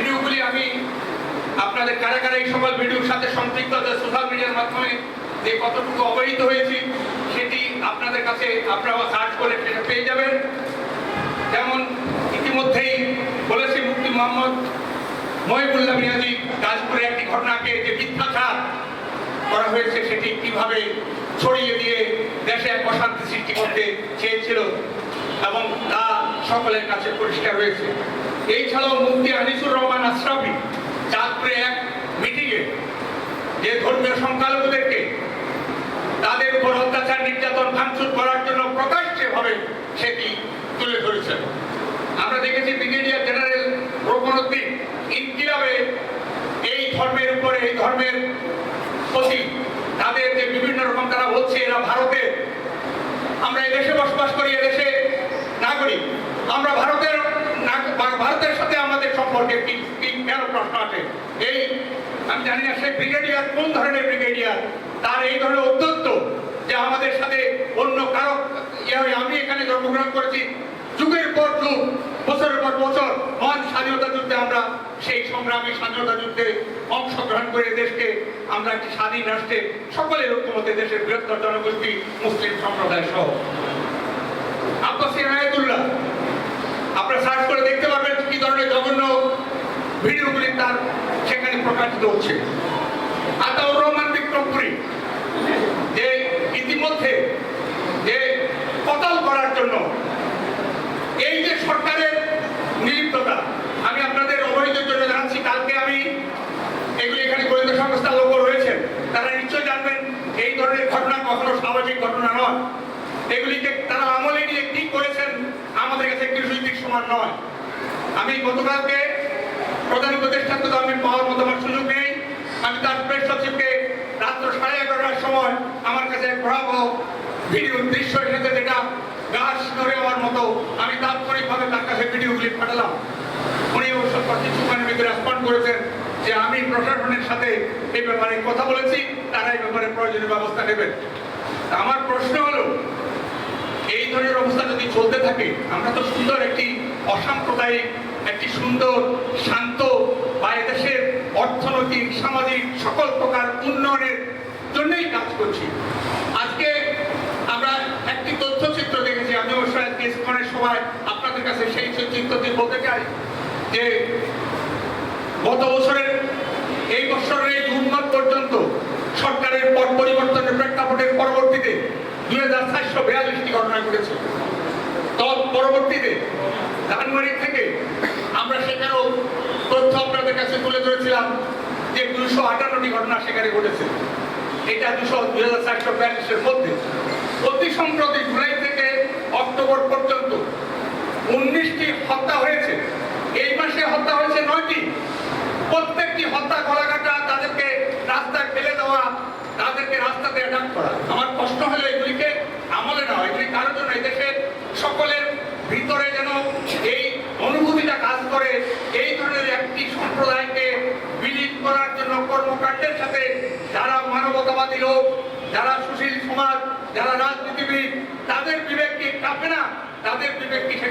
ভিডিওগুলি আমি আপনাদের কারা কারা এই সকল ভিডিওর সাথে সম্পৃক্ত সোশ্যাল মিডিয়ার মাধ্যমে যে কতটুকু অবহিত হয়েছি, সেটি আপনাদের কাছে আপনারা সার্চ করে সেটা পেয়ে যাবেন। যেমন ইতিমধ্যেই বলেছি মুক্তি মোহাম্মদ মহিবুল্লাহ মিয়াজি গাজপুরে একটি ঘটনাকে যে মিথ্যাচার করা হয়েছে, সেটি কীভাবে ছড়িয়ে দিয়ে দেশে এক অশান্তি সৃষ্টি করতে চেয়েছিল এবং তা সকলের কাছে পরিষ্কার হয়েছে। এই ছাড়াও মুফতি আনিসুর রহমান আশরাফি চাঁদপুরে এক মিটিংয়ে যে ধর্মীয় সংখ্যালঘুদেরকে তাদের উপর অত্যাচার, নির্যাতন, ভাঙচুর করার জন্য প্রকাশ্যে ভাবে সেটি তুলে ধরেছেন। আমরা দেখেছি ব্রিগেডিয়ার জেনারেল রোকনুদ্দিন ইনকিলাবে এই ধর্মের উপরে, এই ধর্মের প্রতি তাদের যে বিভিন্ন রকম তারা বলছে, এরা ভারতের। আমরা এদেশে বসবাস আমরা ভারতের ভারতের সাথে আমাদের সম্পর্কে প্রশ্ন আছে? এই, আমি জানি না, সেই ব্রিগেডিয়ার কোন ধরনের ব্রিগেডিয়ার? তার এই ধরনের অত্যন্ত যে আমাদের সাথে অন্য কারও ইয়ে আমি এখানে জন্মগ্রহণ করেছি। যুগের পর যুগ, বছরের পর বছর, মহান স্বাধীনতা যুদ্ধে আমরা সেই সংগ্রামী স্বাধীনতা যুদ্ধে অংশগ্রহণ করে দেশকে আমরা একটি স্বাধীন রাষ্ট্রে সকলের ঐক্যমতে দেশের বৃহত্তর জনগোষ্ঠী মুসলিম সম্প্রদায় সহ। আব্বাস ইনায়েতুল্লাহ আপনারা সার্চ করে দেখতে পারবেন কি ধরনের জঘন্য ভিডিওগুলি তার সেখানে প্রকাশিত হচ্ছে। আতাউর রহমান যে ইতিমধ্যে যে কতল করার জন্য এই যে সরকারের নিলিপ্ততা আমি আপনাদের অবহিতের জন্য জানাচ্ছি, কালকে আমি এগুলি এখানে গোয়েন্দা সংস্থার লোক রয়েছেন, তারা নিশ্চয় জানবেন এই ধরনের ঘটনা কখনো সামাজিক ঘটনা নয়। এগুলিকে তারা আমলে নিয়ে কি করেছেন সমান নয়। আমি গতকালকে প্রধান উপদেষ্টাকে তো আমি পাওয়ার মতো আমার সুযোগ নেই। আমি তার প্রেস সচিবকে রাত্র সাড়ে এগারোটার সময় আমার কাছে ভয়াবহ ভিডিও দৃশ্য এসেছে যেটা গাছ ধরে আমার মতো আমি তাৎক্ষণিকভাবে তার কাছে ভিডিওগুলি পাঠালাম। উনি অবশ্য কিছুক্ষণের ভিতরে রেসপন্ড করেছেন যে আমি প্রশাসনের সাথে এই ব্যাপারে কথা বলেছি, তারা এই ব্যাপারে প্রয়োজনীয় ব্যবস্থা নেবেন। আমার প্রশ্ন হলো, এই ধরনের অবস্থা চলতে থাকে, আমরা তো সুন্দর একটি অসাম্প্রদায়িক, একটি সুন্দর, শান্ত বা এদেশের অর্থনৈতিক, সামাজিক সকল প্রকার উন্নয়নের জন্যই কাজ করছি। আজকে আমরা একটি তথ্যচিত্র দেখেছি, আমি অবশ্য আজকে ইসকনের সময় আপনাদের কাছে সেই চিত্রটি বলতে চাই, যে গত বছরের এই বছরের এই জুন পর্যন্ত সরকারের পট পরিবর্তনের প্রেক্ষাপটের পরবর্তীতে দুই হাজার চারশো বিয়াল্লিশটি ঘটনা ঘটেছে। তৎ পরবর্তীতে ধানবাড়ি থেকে আমরা সেখানেও তথ্য আপনাদের কাছে তুলে ধরেছিলাম যে দুশো আটান্নটি ঘটনা সেখানে ঘটেছে। এটা দুশো দুই হাজার চারশো বিয়াল্লিশের মধ্যে। অতি সম্প্রতি জুলাই থেকে অক্টোবর পর্যন্ত উনিশটি হত্যা হয়েছে। রাস্তাতে অ্যাটাক করা। আমার প্রশ্ন হলো এগুলিকে আমলে নেওয়া। এগুলি কারোর জন্য? দেশের সকলের ভিতরে যেন এই অনুভূতিটা কাজ করে, এই ধরনের একটি সম্প্রদায়কে বিলীন করার জন্য কর্মকাণ্ডের সাথে যারা মানবতাবাদী লোক, যারা সুশীল সমাজ, যারা রাজনীতিবিদ, তাদের বিবেক কি কাঁপে না? তাদের বিবেক কি